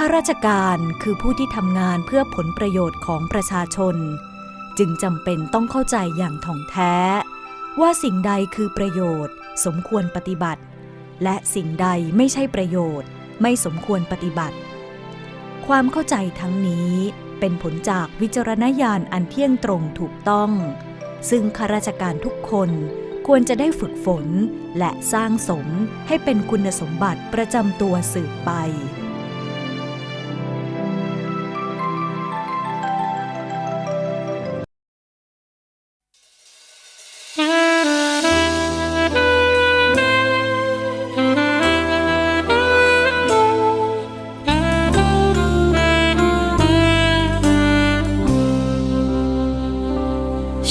ข้าราชการคือผู้ที่ทำงานเพื่อผลประโยชน์ของประชาชน จึงจำเป็นต้องเข้าใจอย่างถ่องแท้ ว่าสิ่งใดคือประโยชน์ สมควรปฏิบัติ และสิ่งใดไม่ใช่ประโยชน์ ไม่สมควรปฏิบัติ ความเข้าใจทั้งนี้เป็นผลจากวิจารณญาณอันเที่ยงตรงถูกต้อง ซึ่งข้าราชการทุกคนควรจะได้ฝึกฝนและสร้างสมให้เป็นคุณสมบัติประจำตัวสืบไป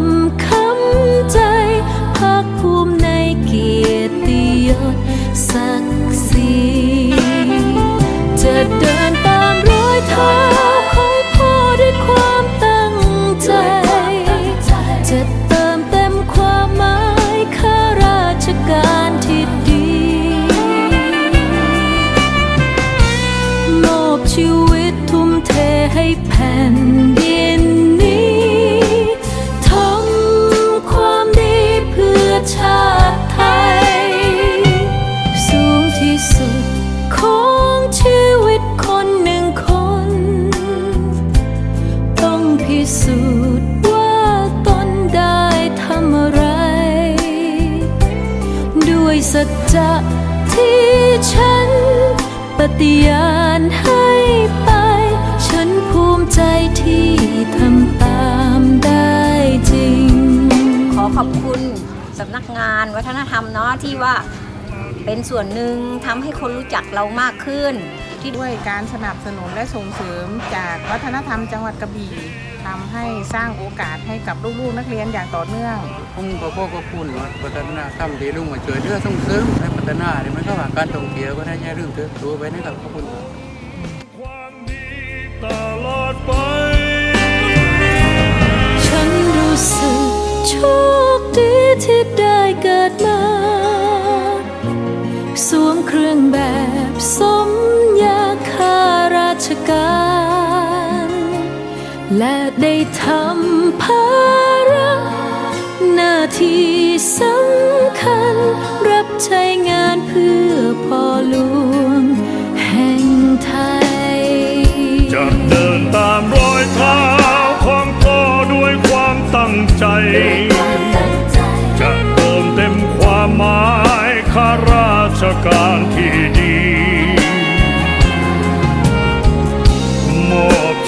ำคำใจภาคภูมิในเกียรติยศศักดิ์ศรีจะเดิ สัจจะที่ฉัน ปฏิญาณให้ไป ฉันภูมิใจที่ทำตามได้จริง ขอขอบคุณสำนักงานวัฒนธรรมเนาะที่ว่าเป็นส่วนหนึ่งทำให้คนรู้จักเรามากขึ้น ที่ด้วยการสนับสนุนและส่งเสริมจากวัฒนธรรมจังหวัดกระบี่ ทำให้สร้างโอกาสให้กับลูกๆนักเรียนอย่างต่อเนื่องผมก็บอกกับคุณว่าพัฒนาทำดีลุงมาช่วยเหลือส่งเสริมให้พัฒนาเนี่ยมันก็ว่าการท่องเที่ยวก็ได้แย่เรื่องเถอะดูไปนะครับขอบคุณครับความดีตลอดไปฉันรู้สึกโชคดีที่ได้เกิดมาสวมเครื่องแบบสมยาข้าราชการ และได้ทำภาระหน้าที่สำคัญ รับใช้งานเพื่อพ่อหลว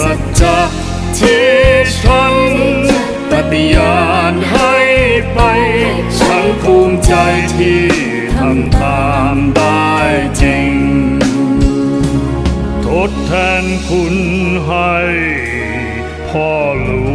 สัจจะที่ฉันปฏิญาณให้ไป ฉันภูมิใจที่ทำตามได้จริง ทดแทนคุณให้พ่อหลว